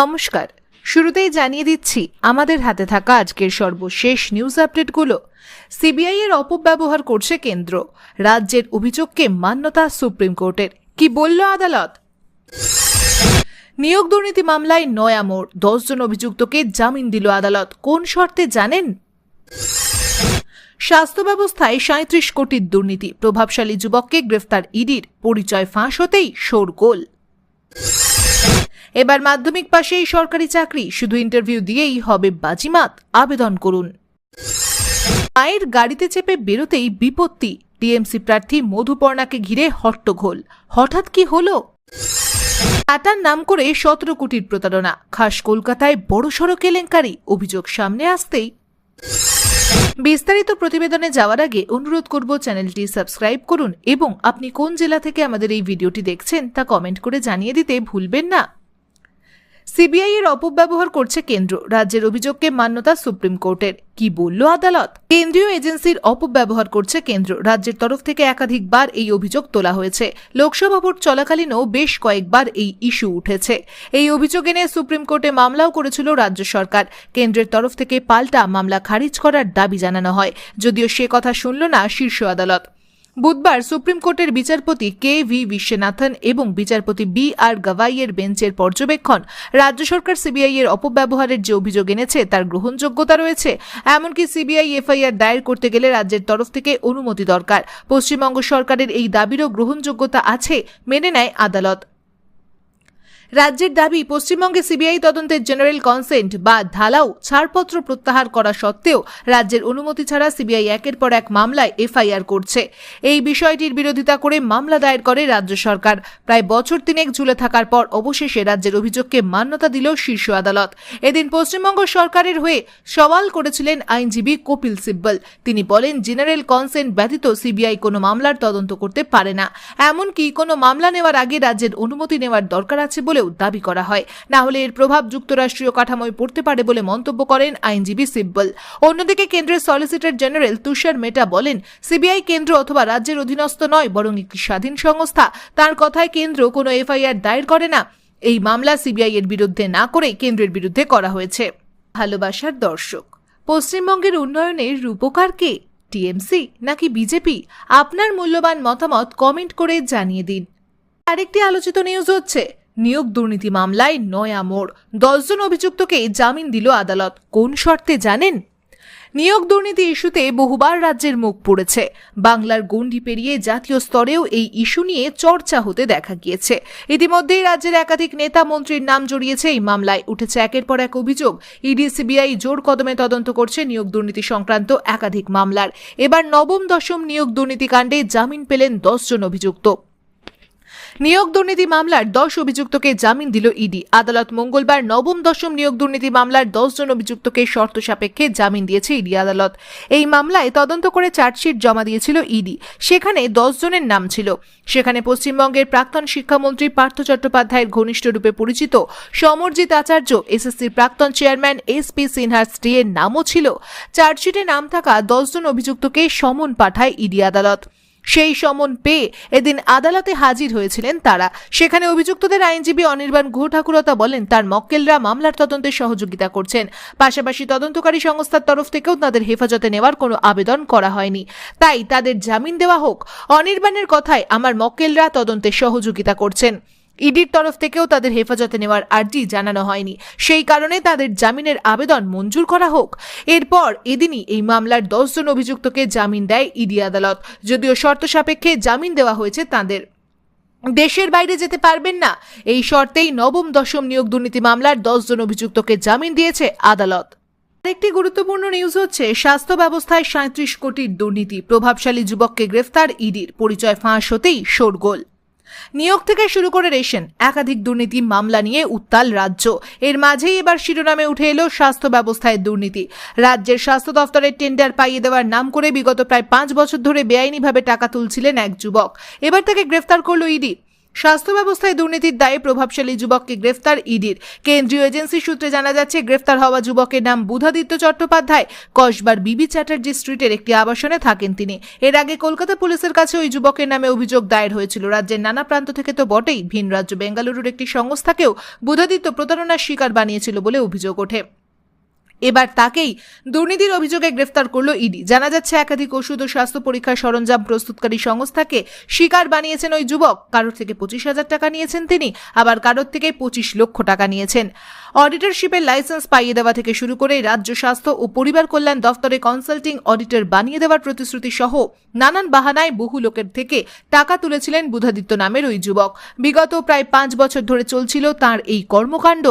নমস্কার। শুরুতেই জানিয়ে দিচ্ছি, আমাদের হাতে থাকা আজকের সর্বশেষ নিউজ আপডেটগুলো সিবিআই এর অপব্যবহার করছে কেন্দ্র। রাজ্যের অভিযোগকে মান্যতা সুপ্রিম কোর্টের। কি বলল আদালত? নিয়োগ দুর্নীতি মামলায় নয়া মোড় দশজন অভিযুক্তকে জামিন দিল আদালত। কোন শর্তে জানেন? স্বাস্থ্য ব্যবস্থায় সাঁত্রিশ কোটির দুর্নীতি। প্রভাবশালী যুবককে গ্রেফতার ইডির। পরিচয় ফাঁস হতেই শোরগোল। এবার মাধ্যমিক পাশেই সরকারি চাকরি। শুধু ইন্টারভিউ দিয়েই হবে বাজিমাত। আবেদন করুন। মায়ের গাড়িতে চেপে বেরোতেই বিপত্তি। টিএমসি প্রার্থী মধুপর্ণাকে ঘিরে হট্টগোল। হঠাৎ কি হলো? টাটার নাম করে সতেরো কোটির প্রতারণা। খাস কলকাতায় বড়সড় কেলেঙ্কারি। অভিযোগ সামনে আসতেই। বিস্তারিত প্রতিবেদনে যাওয়ার আগে অনুরোধ করব চ্যানেলটি সাবস্ক্রাইব করুন এবং আপনি কোন জেলা থেকে আমাদের এই ভিডিওটি দেখছেন তা কমেন্ট করে জানিয়ে দিতে ভুলবেন না। সিবিআই এর অপব্যবহার করছে কেন্দ্র। রাজ্যের অভিযোগকে মান্যতা সুপ্রিম কোর্টের। কি বলল আদালত? কেন্দ্রীয় এজেন্সির অপব্যবহার করছে কেন্দ্র। রাজ্যের তরফ থেকে একাধিকবার এই অভিযোগ তোলা হয়েছে। লোকসভা ভোট চলাকালীনও বেশ কয়েকবার এই ইস্যু উঠেছে। এই অভিযোগ এনে সুপ্রিম কোর্টে মামলাও করেছিল রাজ্য সরকার। কেন্দ্রের তরফ থেকে পাল্টা মামলা খারিজ করার দাবি জানানো হয়। যদিও সে কথা শুনল না শীর্ষ আদালত। বুধবার সুপ্রিম কোর্টের বিচারপতি কে ভি বিশ্বনাথন এবং বিচারপতি বি আর গাভাইয়ের বেঞ্চের পর্যবেক্ষণ, রাজ্য সরকার সিবিআই এর অপব্যবহারের যে অভিযোগ এনেছে তার গ্রহণযোগ্যতা রয়েছে। এমনকি সিবিআই এফআইআর দায়ের করতে গেলে রাজ্যের তরফ থেকে অনুমতি দরকার। পশ্চিমবঙ্গ সরকারের এই দাবিরও গ্রহণযোগ্যতা আছে, মেনে নেয় আদালত। রাজ্যের দাবি, পশ্চিমবঙ্গে সিবিআই তদন্তের জেনারেল কনসেন্ট বা ধালাও ছাড়পত্র প্রত্যাহার করা সত্ত্বেও রাজ্যের অনুমতি ছাড়া সিবিআই একের পর এক মামলায় এফআইআর করছে। এই বিষয়টির বিরোধিতা করে মামলা দায়ের করে রাজ্য সরকার। প্রায় বছর তিনেক ঝুলে থাকার পর অবশেষে রাজ্যের অভিযোগকে মান্যতা দিল শীর্ষ আদালত। এদিন পশ্চিমবঙ্গ সরকারের হয়ে সওয়াল করেছিলেন আইনজীবী কপিল সিব্বল। তিনি বলেন, জেনারেল কনসেন্ট ব্যতীত সিবিআই কোনো মামলার তদন্ত করতে পারে না। এমনকি কোনো মামলা নেওয়ার আগে রাজ্যের অনুমতি নেওয়ার দরকার আছে বলেও দাবি করা হয়। না হলে এর প্রভাব যুক্তরাষ্ট্রীয় কাঠামোয় পড়তে পারে বলে মন্তব্য করেন আইনজীবী সিব্বল। অন্যদিকে কেন্দ্রের সলিসিটর জেনারেল তুষার মেটা বলেন, সিবিআই কেন্দ্র অথবা রাজ্যের অধীনস্থ নয়, বরং একটি স্বাধীন সংস্থা। তার কথায় কেন্দ্র কোনো এফআইআর দায়ের করে না। এই মামলা সিবিআই এর বিরুদ্ধে না করে কেন্দ্রের বিরুদ্ধে করা হয়েছে। ভালোবাসার দর্শক। পশ্চিমবঙ্গের উন্নয়নের রূপকার কে? টিএমসি নাকি বিজেপি? আপনার মূল্যবান মতামত কমেন্ট করে জানিয়ে দিন। আরেকটি আলোচিত নিউজ হচ্ছে নিয়োগ দুর্নীতি মামলায় নয়া মোড় দশজন অভিযুক্তকে জামিন দিল আদালত। কোন শর্তে জানেন? নিয়োগ দুর্নীতি ইস্যুতে বহুবার রাজ্যের মুখ পড়েছে। বাংলার গণ্ডি পেরিয়ে জাতীয় স্তরেও এই ইস্যু নিয়ে চর্চা হতে দেখা গিয়েছে। ইতিমধ্যেই রাজ্যের একাধিক নেতা মন্ত্রীর নাম জড়িয়েছে এই মামলায়। উঠেছে একের পর এক অভিযোগ। ইডি, সিবিআই জোর কদমে তদন্ত করছে নিয়োগ দুর্নীতি সংক্রান্ত একাধিক মামলার। এবার নবম, দশম নিয়োগ দুর্নীতিকাণ্ডে জামিন পেলেন দশজন অভিযুক্ত। নিয়োগ দুর্নীতি মামলার দশ অভিযুক্তকে জামিন দিল ইডি। আদালত মঙ্গলবার নবম দশম নিয়োগ দুর্নীতি মামলার জন অভিযুক্তকে শর্ত সাপেক্ষে জামিন দিয়েছে ইডি আদালত। এই মামলায় তদন্ত করে চার্জশিট জমা দিয়েছিল ইডি। সেখানে জনের নাম ছিল। সেখানে পশ্চিমবঙ্গের প্রাক্তন শিক্ষামন্ত্রী পার্থ চট্টোপাধ্যায়ের ঘনিষ্ঠ রূপে পরিচিত সমরজিৎ আচার্য, এসএসসির প্রাক্তন চেয়ারম্যান এস পি সিনহার স্ত্রীর নামও ছিল। চার্জশিটে নাম থাকা দশজন অভিযুক্তকে সমন পাঠায় ইডি আদালত। সেই সমন পেয়ে এদিন আদালতে হাজির হয়েছিলেন তারা। সেখানে অভিযুক্তদের আইনজীবী অনির্বাণ গুহ ঠাকুরতা বলেন, তার মক্কেলরা মামলার তদন্তে সহযোগিতা করছেন। পাশাপাশি তদন্তকারী সংস্থার তরফ থেকেও তাদের হেফাজতে নেওয়ার কোনো আবেদন করা হয়নি। তাই তাদের জামিন দেওয়া হোক, অনির্বাণের কথায় আমার মক্কেলরা তদন্তে সহযোগিতা করছেন। ইডির তরফ থেকেও তাদের হেফাজতে নেওয়ার আর্জি জানানো হয়নি। সেই কারণে তাদের জামিনের আবেদন মঞ্জুর করা হোক। এরপর এদিনই এই মামলার দশজন অভিযুক্তকে জামিন দেয় ইডি আদালত। যদিও শর্ত সাপেক্ষে জামিন দেওয়া হয়েছে তাদের। দেশের বাইরে যেতে পারবেন না। এই শর্তেই নবম, দশম নিয়োগ দুর্নীতি মামলার দশজন অভিযুক্তকে জামিন দিয়েছে আদালত। আরেকটি গুরুত্বপূর্ণ নিউজ হচ্ছে, স্বাস্থ্য ব্যবস্থায় সাঁত্রিশ কোটির দুর্নীতি। প্রভাবশালী যুবককে গ্রেফতার ইডির। পরিচয় ফাঁস হতেই শোরগোল। নিয়োগ থেকে শুরু করে রেশন, একাধিক দুর্নীতি, মামলা নিয়ে উত্তাল রাজ্য। এর মাঝেই এবার শিরোনামে উঠে এলো স্বাস্থ্য ব্যবস্থায় দুর্নীতি। রাজ্যের স্বাস্থ্য দফতরের টেন্ডার পাইয়ে দেওয়ার নাম করে বিগত প্রায় পাঁচ বছর ধরে বেআইনিভাবে টাকা তুলছিলেন এক যুবক। এবার তাকে গ্রেফতার করল ইডি। স্বাস্থ্য ব্যবস্থায় দুর্নীতির দায়ে প্রভাবশালী যুবককে গ্রেফতার ইডির। কেন্দ্রীয় এজেন্সি সূত্রে জানা যাচ্ছে, গ্রেফতার হওয়া যুবকের নাম বুধাদিত্য চট্টোপাধ্যায়। কসবার বিবি চ্যাটার্জি স্ট্রিটের একটি আবাসনে থাকেন তিনি। এর আগে কলকাতা পুলিশের কাছে ওই যুবকের নামে অভিযোগ দায়ের হয়েছিল। রাজ্যের নানা প্রান্ত থেকে তো বটেই, ভিন রাজ্য বেঙ্গালুরুর একটি সংস্থাকেও বুধাদিত্য প্রতারণার শিকার বানিয়েছিল বলে অভিযোগ ওঠে। এবার তাকেই দুর্নীতির অভিযোগে গ্রেফতার করল ইডি। জানা যাচ্ছে, একাধিক ওষুধ ও স্বাস্থ্য পরীক্ষার সরঞ্জাম প্রস্তুতকারী সংস্থাকে শিকার বানিয়েছেন ওই যুবক। কারোর থেকে পঁচিশ হাজার টাকা নিয়েছেন তিনি, আবার কারোর থেকে পঁচিশ লক্ষ টাকা নিয়েছেন। অডিটরশিপের লাইসেন্স পাইয়ে দেওয়া থেকে শুরু করে রাজ্য স্বাস্থ্য ও পরিবার কল্যাণ দফতরে কনসাল্টিং অডিটর বানিয়ে দেওয়ার প্রতিশ্রুতি সহ নানান বাহানায় বহু লোকের থেকে টাকা তুলেছিলেন বুধাদিত্য নামের ওই যুবক। বিগত প্রায় পাঁচ বছর ধরে চলছিল তার এই কর্মকাণ্ড।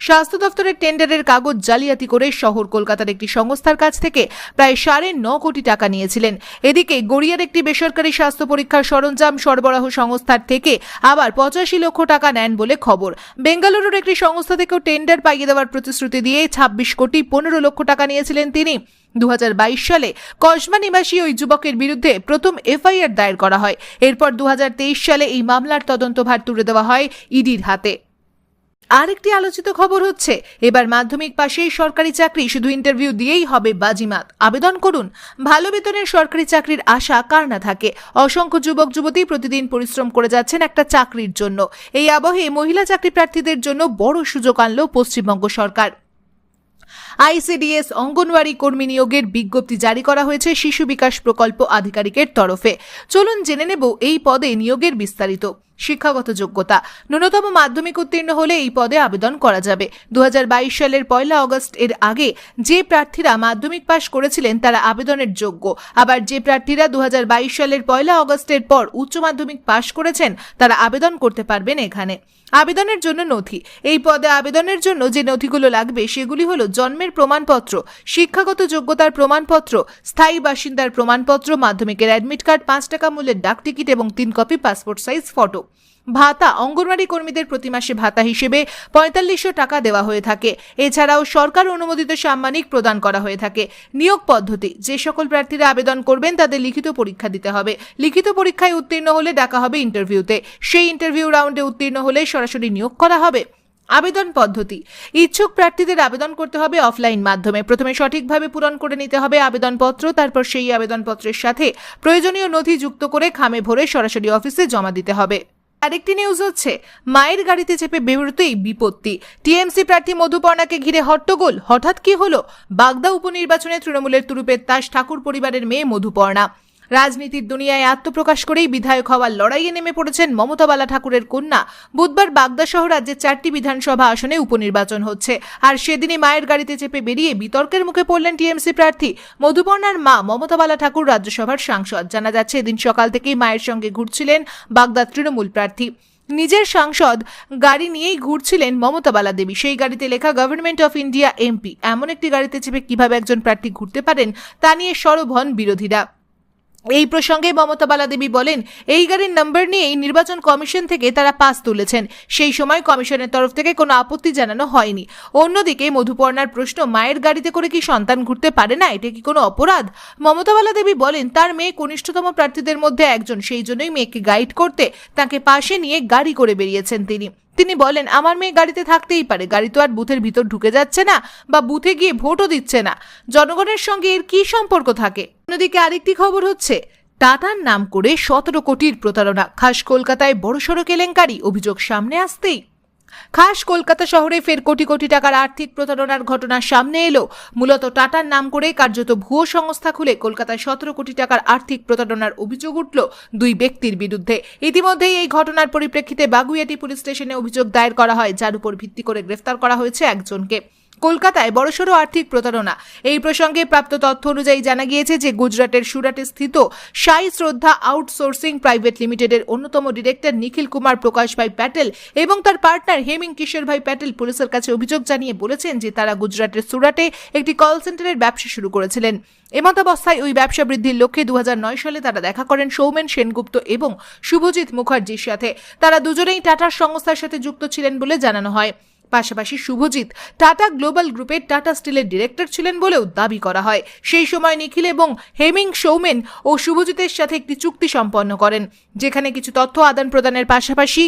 স্বাস্থ্য দফতরের টেন্ডারের কাগজ জালিয়াতি করে শহর কলকাতার একটি সংস্থার কাছ থেকে প্রায় সাড়ে ন কোটি টাকা নিয়েছিলেন। এদিকে গড়িয়ার একটি বেসরকারি স্বাস্থ্য পরীক্ষার সরঞ্জাম সরবরাহ সংস্থার থেকে আবার পঁচাশি লক্ষ টাকা নেন বলে খবর। বেঙ্গালুরুর একটি সংস্থা থেকেও টেন্ডার পাইয়ে দেওয়ার প্রতিশ্রুতি দিয়ে ছাব্বিশ কোটি পনেরো লক্ষ টাকা নিয়েছিলেন তিনি। দু হাজার বাইশ সালে কসবা নিবাসী ওই যুবকের বিরুদ্ধে প্রথম এফআইআর দায়ের করা হয়। এরপর দু হাজার তেইশ সালে এই মামলার তদন্তভার তুলে দেওয়া হয় ইডির হাতে। আরেকটি আলোচিত খবর হচ্ছে, এবার মাধ্যমিক পাশেই সরকারি চাকরি শুধু ইন্টারভিউ দিয়েই হবে বাজিমাত। আবেদন করুন, ভালো বেতনের সরকারি চাকরির আশা কার না থাকে? অসংখ্য যুবক, যুবতী প্রতিদিন পরিশ্রম করে যাচ্ছেন একটা চাকরির জন্য। এই আবহে মহিলা চাকরি প্রার্থীদের জন্য বড় সুযোগ আনল পশ্চিমবঙ্গ সরকার। আইসিডিএস অঙ্গনওয়াড়ি কর্মী নিয়োগের বিজ্ঞপ্তি জারি করা হয়েছে শিশু বিকাশ প্রকল্প আধিকারিকের তরফে। চলুন জেনে নেব এই পদে নিয়োগের বিস্তারিত। শিক্ষাগত যোগ্যতা। ন্যূনতম মাধ্যমিক উত্তীর্ণ হলে এই পদে আবেদন করা যাবে। দু হাজার বাইশ সালের পয়লা অগস্ট এর আগে যে প্রার্থীরা মাধ্যমিক পাশ করেছিলেন তারা আবেদনের যোগ্য। আবার যে প্রার্থীরা দু হাজার বাইশ সালের পয়লা অগস্টের পর উচ্চ মাধ্যমিক পাশ করেছেন, তারা আবেদন করতে পারবেন এখানে। আবেদনের জন্য নথি। এই পদে আবেদনের জন্য যে নথিগুলো লাগবে, সেগুলি হলো জন্মের প্রমাণপত্র, শিক্ষাগত যোগ্যতার প্রমাণপত্র, স্থায়ী বাসিন্দার প্রমাণপত্র, মাধ্যমিকের অ্যাডমিট কার্ড, পাঁচ টাকা মূল্যের ডাক টিকিট এবং তিন কপি পাসপোর্ট সাইজ ফটো। ভাতা, অঙ্গনওয়াড়ি কর্মীদের প্রতি মাসে ভাতা হিসেবে পঁয়তাল্লিশশো টাকা দেওয়া হয়ে থাকে। এছাড়াও সরকার অনুমোদিত সাম্মানিক প্রদান করা হয়ে থাকে। নিয়োগ পদ্ধতি, যে সকল প্রার্থীরা আবেদন করবেন তাদের লিখিত পরীক্ষা দিতে হবে। লিখিত পরীক্ষায় উত্তীর্ণ হলে ডাকা হবে ইন্টারভিউতে। সেই ইন্টারভিউ রাউন্ডে উত্তীর্ণ হলে সরাসরি নিয়োগ করা হবে। আবেদন পদ্ধতি, ইচ্ছুক প্রার্থীদের আবেদন করতে হবে অফলাইন মাধ্যমে। প্রথমে সঠিকভাবে পূরণ করে নিতে হবে আবেদনপত্র, তারপর সেই আবেদনপত্রের সাথে প্রয়োজনীয় নথি যুক্ত করে খামে ভরে সরাসরি অফিসে জমা দিতে হবে। আরেকটি নিউজ হচ্ছে, মায়ের গাড়িতে চেপে বেরোতেই বিপত্তি। টিএমসি প্রার্থী মধুপর্ণাকে ঘিরে হট্টগোল। হঠাৎ কি হলো? বাগদা উপনির্বাচনে তৃণমূলের তুরুপের তাস ঠাকুর পরিবারের মেয়ে মধুপর্ণা। রাজনীতির দুনিয়ায় আত্মপ্রকাশ করেই বিধায়ক হওয়ার লড়াইয়ে নেমে পড়েছেন মমতা বালা ঠাকুরের কন্যা। বুধবার বাগদা সহ রাজ্যের চারটি বিধানসভা আসনে উপনির্বাচন হচ্ছে। আর সেদিনই মায়ের গাড়িতে চেপে বেরিয়ে বিতর্কের মুখে পড়লেন টিএমসি প্রার্থী। মধুপর্ণার মা মমতা বালা ঠাকুর রাজ্যসভার সাংসদ। জানা যাচ্ছে, এদিন সকাল থেকেই মায়ের সঙ্গে ঘুরছিলেন বাগদা তৃণমূল প্রার্থী। নিজের সাংসদ গাড়ি নিয়েই ঘুরছিলেন মমতা বালা দেবী। সেই গাড়িতে লেখা গভর্নমেন্ট অফ ইন্ডিয়া এমপি এমন একটি গাড়িতে চেপে কীভাবে একজন প্রার্থী ঘুরতে পারেন, তা নিয়ে সরব হন বিরোধীরা। এই প্রসঙ্গে মমতা বালা দেবী বলেন, এই গাড়ির নম্বর নিয়েই নির্বাচন কমিশন থেকে তারা পাস তুলেছেন। সেই সময় কমিশনের তরফ থেকে কোনো আপত্তি জানানো হয়নি। অন্যদিকে মধুপর্ণার প্রশ্ন, মায়ের গাড়িতে করে কি সন্তান ঘুরতে পারে না? এটা কি কোনো অপরাধ? মমতা বালা দেবী বলেন, তার মেয়ে কনিষ্ঠতম প্রার্থীদের মধ্যে একজন, সেই জন্যই মেয়েকে গাইড করতে তাকে পাশে নিয়ে গাড়ি করে বেরিয়েছেন তিনি। তিনি বলেন, আমার মেয়ে গাড়িতে থাকতেই পারে। গাড়ি তো আর বুথের ভিতর ঢুকে যাচ্ছে না বা বুথে গিয়ে ভোটও দিচ্ছে না। জনগণের সঙ্গে এর কি সম্পর্ক থাকে? অন্যদিকে আরেকটি খবর হচ্ছে, টাটার নাম করে সতেরো কোটির প্রতারণা। খাস কলকাতায় বড়সড় কেলেঙ্কারি, অভিযোগ সামনে আসতেই। খাস কলকাতা শহরে ফের কোটি কোটি টাকার আর্থিক প্রতারণার ঘটনা সামনে এলো। মূলত টাটার নাম করে কার্যত ভুয়ো সংস্থা খুলে কলকাতায় সতেরো কোটি টাকার আর্থিক প্রতারণার অভিযোগ উঠল দুই ব্যক্তির বিরুদ্ধে। ইতিমধ্যেই এই ঘটনার পরিপ্রেক্ষিতে বাগুইয়াটি পুলিশ স্টেশনে অভিযোগ দায়ের করা হয়, যার উপর ভিত্তি করে গ্রেফতার করা হয়েছে একজনকে। কলকাতায় বড়সড় আর্থিক প্রতারণা। এই প্রসঙ্গে প্রাপ্ত তথ্য অনুযায়ী জানা গিয়েছে যে গুজরাটের সুরাটে স্থিত সাই শ্রদ্ধা আউটসোর্সিং প্রাইভেট লিমিটেডের অন্যতম ডিরেক্টর নিখিল কুমার প্রকাশ ভাই প্যাটেল এবং তার পার্টনার হেমিং কিশোর ভাই প্যাটেল পুলিশের কাছে অভিযোগ জানিয়ে বলেছেন যে তারা গুজরাটের সুরাটে একটি কল সেন্টারের ব্যবসা শুরু করেছিলেন। এমতাবস্থায় ওই ব্যবসা বৃদ্ধির লক্ষ্যে দু হাজার নয় সালে তারা দেখা করেন সৌমেন সেনগুপ্ত এবং শুভজিৎ মুখার্জির সাথে। তারা দুজনেই টাটার সংস্থার সাথে যুক্ত ছিলেন বলে জানানো হয়। পাশাপাশি শুভজিৎ টাটা গ্লোবাল গ্রুপের টাটা স্টিলের ডিরেক্টর ছিলেন বলেও দাবি করা হয়। সেই সময় নিখিল এবং হেমিং সৌমেন ও শুভজিতের সাথে একটি চুক্তি সম্পন্ন করেন, যেখানে কিছু তথ্য আদান প্রদানের পাশাপাশি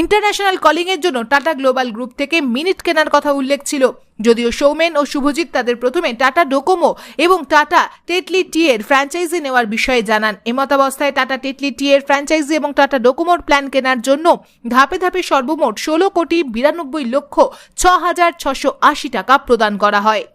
ইন্টারন্যাশনাল কলিং এর জন্য টাটা গ্লোবাল গ্রুপ থেকে মিনিট কেনার কথা উল্লেখ ছিল। যদিও সৌমেন ও শুভজিৎ তাদের প্রথমে টাটা ডোকোমো এবং টাটা টেটলি টি এর ফ্র্যাঞ্চাইজি নেওয়ার বিষয়ে জানান। এমতাবস্থায় টাটা টেটলি টি এর ফ্র্যাঞ্চাইজি এবং টাটা ডোকোমোর প্ল্যান কেনার জন্য ধাপে ধাপে সর্বমোট ষোলো কোটি বিরানব্বই লক্ষ ছ হাজার ছশো আশি টাকা প্রদান করা হয়।